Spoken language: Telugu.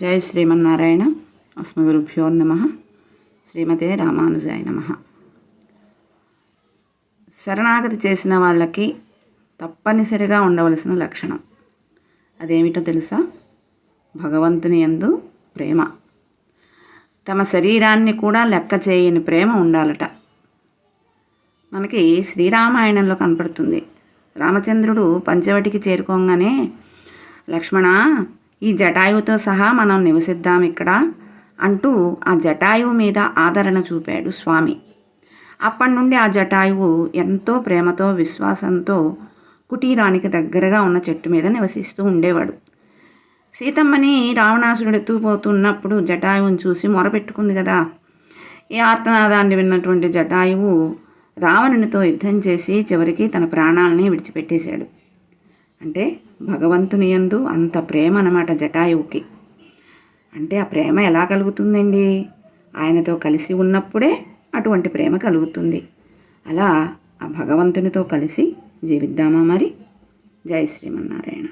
జై శ్రీమన్నారాయణ అస్మగురుభ్యో నమ. శ్రీమతే రామానుజాయ నమ. శరణాగతి చేసిన వాళ్ళకి తప్పనిసరిగా ఉండవలసిన లక్షణం. అదేమిటో తెలుసా? భగవంతుని యందు ప్రేమ. తమ శరీరాన్ని కూడా లెక్క చేయని ప్రేమ ఉండాలట. మనకి శ్రీరామాయణంలో కనపడుతుంది. రామచంద్రుడు పంచవటికి చేరుకోగానే లక్ష్మణ ఈ జటాయువుతో సహా మనం నివసిద్దాం ఇక్కడ అంటూ ఆ జటాయువు మీద ఆదరణ చూపాడు స్వామి. అప్పటి నుండి ఆ జటాయువు ఎంతో ప్రేమతో విశ్వాసంతో కుటీరానికి దగ్గరగా ఉన్న చెట్టు మీద నివసిస్తూ ఉండేవాడు. సీతమ్మని రావణాసురుడు ఎత్తుకుపోతున్నప్పుడు జటాయువుని చూసి మొరపెట్టుకుంది కదా. ఈ ఆర్తనాదాన్ని విన్నటువంటి జటాయువు రావణునితో యుద్ధం చేసి చివరికి తన ప్రాణాలని విడిచిపెట్టేశాడు. అంటే భగవంతుని యందు అంత ప్రేమ అనమాట జటాయువుకి. అంటే ఆ ప్రేమ ఎలా కలుగుతుందండి? ఆయనతో కలిసి ఉన్నప్పుడే అటువంటి ప్రేమ కలుగుతుంది. అలా ఆ భగవంతునితో కలిసి జీవిద్దామా మరి? జై శ్రీమన్నారాయణ.